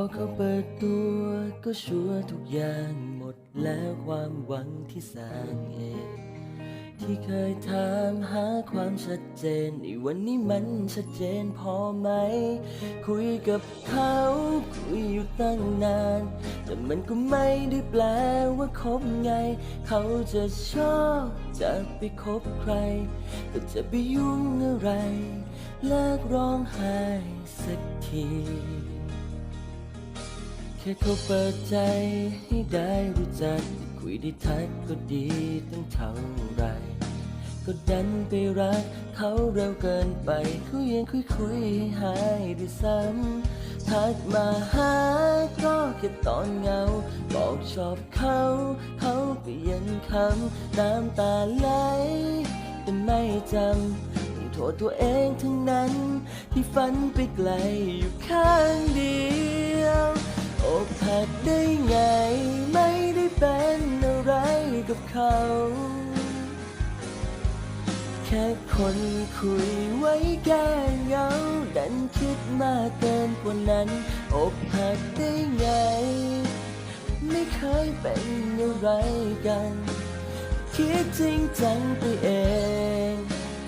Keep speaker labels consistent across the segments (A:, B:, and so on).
A: อเขาเปิดตัวก็ชัวร์ทุกอย่างหมดแล้วความหวังที่สร้างเอง ที่เคยถามหาความชัดเจนในวันนี้มันชัดเจนพอไหม คุยกับเขาคุยอยู่ตั้งนาน แต่มันก็ไม่ได้แปลว่าคบไง เขาจะชอบจะไปคบใคร ก็จะไปยุ่งอะไรเลิกร้องไห้สักที ค่เขาเปิดใจให้ได้รู้จัก คุยได้ทักก็ดีตั้งเท่าไร ก็ดันไปรักเขาเร็วเกินไปเขายังคุยคุยให้หายด้วยซ้ำทักมาหาก็แค่ตอนเหงา บอกชอบเขา เขาก็ยังคำน้ำตาไหลแต่ไม่จำโทษตัวเองทั้งนั้น ที่ฝันไปไกลอยู่ข้าง อกหักได้ไง ไม่ได้เป็นอะไรกับเขา แค่คนคุยไว้แก้เหงาดันคิดมากเกินกว่านั้นอกหักได้ไง ไม่เคยเป็นอะไรกัน คิดจริงจังไปเอง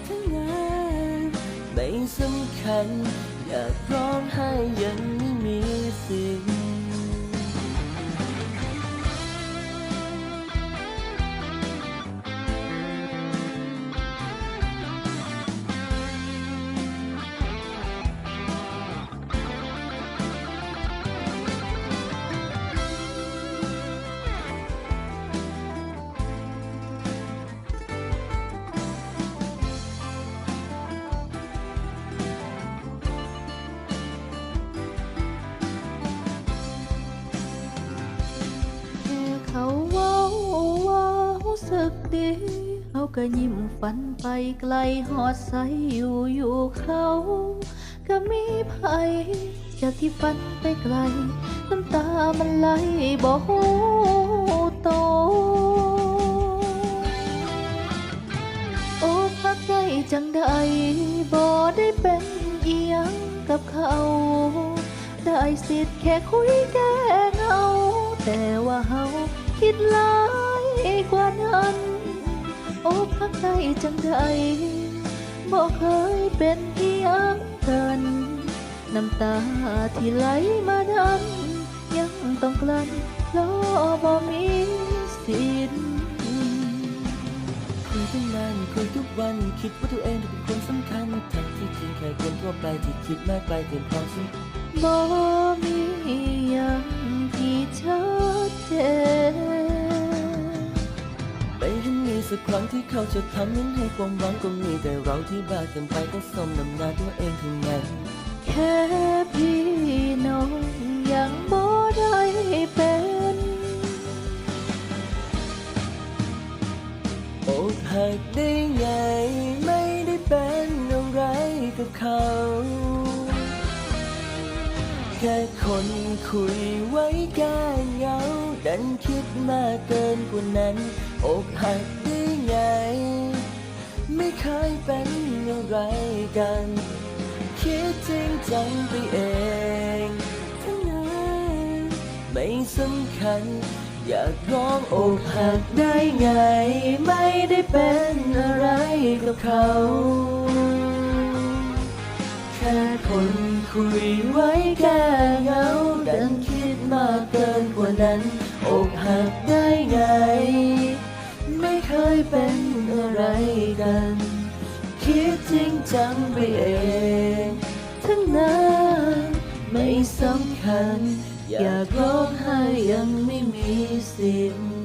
A: ทั้งนั้นไม่สำคัญ อยากร้องไห้ยังไม่มีสิ่ง
B: สึกดีเขาก็ยิ้มฝันไปไกลหอดใสอยู่อยู่เขา ก็มีภัยจากที่ฝันไปไกล น้ำตามันไหลบ่หูโต โอ้พักใจจังใดบ่ได้เป็นเอียงกับเขา ได้สิทธิ์แค่คุยแก้เหงาแต่ว่าเฮาคิดลา กว่านั้นโอ้พักใจจังใดบ่เคยเป็นเอียงกันน้ำตาที่ไหลมานั้นยังต้องกลั้นเพราะบ่มีสิทธิ์
A: คุยตั้งนานคุยทุกวันคิดว่าตัวเองเป็นคนสำคัญทั้งที่จริงแค่คนทั่วไปที่คิดมากไปเกินความสม
B: บ่
A: สักครั้งที่เขาจะทำนั้นให้ความหวังก็มีแต่เราที่บ้าเกินไปต้องสมน้ำหน้าตัวเองทั้งนั้น
B: แค่พี่น้องยังบ่ได้เป็น
A: อกหักได้ไงไม่ได้เป็นอะไรกับเขาแค่คนคุยไว้แก้เหงาดันคิดมากเกินกว่านั้น อกหักได้ไง ไม่เคยเป็นอะไรกัน คิดจริงจังไปเองทั้งนั้นไม่สำคัญ อยากร้องอกหักได้ไง ไม่ได้เป็นอะไรกับเขาแค่คนคุยไว้แก้เหงาดันคิดมากเกินกว่านั้นอกหัก เป็นอะไรกัน คิดจริงจังไปเอง ทั้งนั้นไม่สำคัญ อยากร้องไห้ยังไม่มีสิทธิ์